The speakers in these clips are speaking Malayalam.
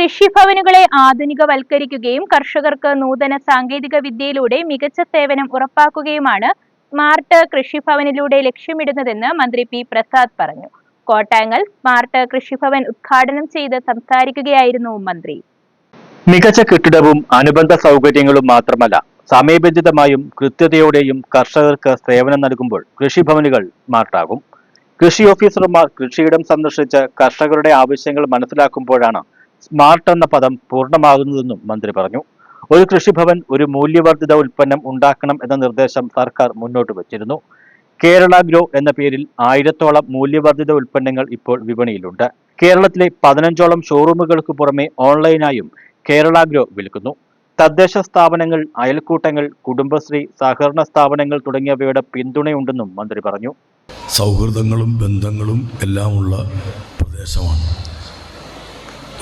കൃഷിഭവനുകളെ ആധുനികവൽക്കരിക്കുകയും കർഷകർക്ക് നൂതന സാങ്കേതിക വിദ്യയിലൂടെ മികച്ച സേവനം ഉറപ്പാക്കുകയുമാണ് സ്മാർട്ട് കൃഷിഭവനിലൂടെ ലക്ഷ്യമിടുന്നതെന്ന് മന്ത്രി പി പ്രസാദ് പറഞ്ഞു. കോട്ടാങ്ങൽ സ്മാർട്ട് കൃഷിഭവൻ ഉദ്ഘാടനം ചെയ്ത് സംസാരിക്കുകയായിരുന്നു മന്ത്രി. മികച്ച കെട്ടിടവും അനുബന്ധ സൗകര്യങ്ങളും മാത്രമല്ല സമയബന്ധിതമായും കൃത്യതയോടെയും കർഷകർക്ക് സേവനം നൽകുമ്പോൾ കൃഷിഭവനുകൾ സ്മാർട്ടാകും. കൃഷി ഓഫീസർമാർ കൃഷിയിടം സന്ദർശിച്ച് കർഷകരുടെ ആവശ്യങ്ങൾ മനസ്സിലാക്കുമ്പോഴാണ് സ്മാർട്ട് എന്ന പദം പൂർണമാകുന്നതെന്നും മന്ത്രി പറഞ്ഞു. ഒരു കൃഷിഭവൻ ഒരു മൂല്യവർദ്ധിത ഉൽപ്പന്നം ഉണ്ടാക്കണം എന്ന നിർദ്ദേശം സർക്കാർ മുന്നോട്ട് വച്ചിരുന്നു. കേരള ഗ്രോ എന്ന പേരിൽ ആയിരത്തോളം മൂല്യവർദ്ധിത ഉൽപ്പന്നങ്ങൾ ഇപ്പോൾ വിപണിയിലുണ്ട്. കേരളത്തിലെ പതിനഞ്ചോളം ഷോറൂമുകൾക്ക് പുറമെ ഓൺലൈനായും കേരള ഗ്രോ വിൽക്കുന്നു. തദ്ദേശ സ്ഥാപനങ്ങൾ അയൽക്കൂട്ടങ്ങൾ കുടുംബശ്രീ സഹകരണ സ്ഥാപനങ്ങൾ തുടങ്ങിയവയുടെ പിന്തുണയുണ്ടെന്നും മന്ത്രി പറഞ്ഞു. സൗഹൃദങ്ങളും ബന്ധങ്ങളും എല്ലാമുള്ള പ്രദേശമാണ്.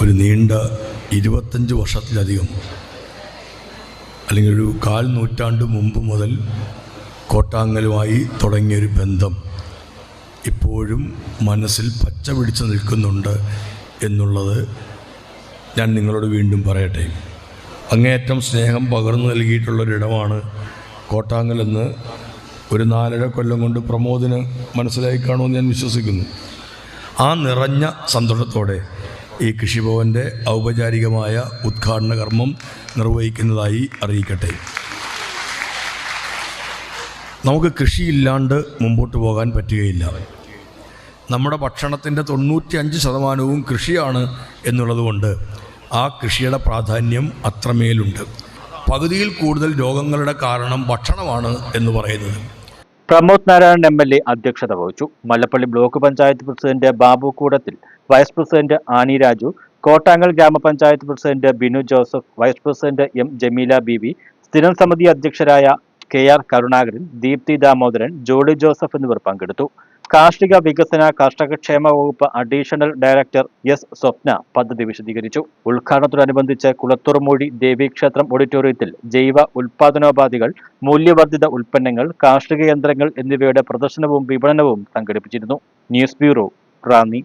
ഒരു നീണ്ട ഇരുപത്തഞ്ച് വർഷത്തിലധികം അല്ലെങ്കിൽ ഒരു കാൽ നൂറ്റാണ്ട് മുമ്പ് മുതൽ കോട്ടാങ്ങലുമായി തുടങ്ങിയൊരു ബന്ധം ഇപ്പോഴും മനസ്സിൽ പച്ച പിടിച്ച് നിൽക്കുന്നുണ്ട് എന്നുള്ളത് ഞാൻ നിങ്ങളോട് വീണ്ടും പറയട്ടെ. അങ്ങേയറ്റം സ്നേഹം പകർന്നു നൽകിയിട്ടുള്ളൊരിടമാണ് കോട്ടാങ്ങലെന്ന് ഒരു നാലര കൊല്ലം കൊണ്ട് പ്രമോദിന് മനസ്സിലായി കാണുമെന്ന് ഞാൻ വിശ്വസിക്കുന്നു. ആ നിറഞ്ഞ സന്തോഷത്തോടെ ഈ കൃഷിഭവന്റെ ഔപചാരികമായ ഉദ്ഘാടന കർമ്മം നിർവഹിക്കുന്നതായി അറിയിക്കട്ടെ. നമുക്ക് കൃഷിയില്ലാണ്ട് മുമ്പോട്ട് പോകാൻ പറ്റുകയില്ല. നമ്മുടെ ഭക്ഷണത്തിന്റെ തൊണ്ണൂറ്റി അഞ്ച് ശതമാനവും കൃഷിയാണ് എന്നുള്ളതുകൊണ്ട് ആ കൃഷിയുടെ പ്രാധാന്യം അത്രമേലുണ്ട്. പകുതിയിൽ കൂടുതൽ രോഗങ്ങളുടെ കാരണം ഭക്ഷണമാണ് എന്ന് പറയുന്നത്. Pramod Narayanan M L A അധ്യക്ഷത വഹിച്ചു. Mallappally block panchayat president Babu Koodathil vice president Annie Raju Kottangal ഗ്രാമപഞ്ചായത്ത് president Binu Joseph vice president M Jameela B V സ്ഥിരം സമിതി അധ്യക്ഷരായ കെ ആർ കരുണാകരൻ ദീപ്തി ദാമോദരൻ ജോളി ജോസഫ് എന്നിവർ പങ്കെടുത്തു. കാർഷിക വികസന കർഷകക്ഷേമ വകുപ്പ് അഡീഷണൽ ഡയറക്ടർ എസ് സ്വപ്ന പദ്ധതി വിശദീകരിച്ചു. ഉദ്ഘാടനത്തോടനുബന്ധിച്ച് കുളത്തൂർമൂഴി ദേവീക്ഷേത്രം ഓഡിറ്റോറിയത്തിൽ ജൈവ ഉൽപാദനോപാധികൾ മൂല്യവർദ്ധിത ഉൽപ്പന്നങ്ങൾ കാർഷിക യന്ത്രങ്ങൾ എന്നിവയുടെ പ്രദർശനവും വിപണനവും സംഘടിപ്പിച്ചിരുന്നു. News bureau Ranni.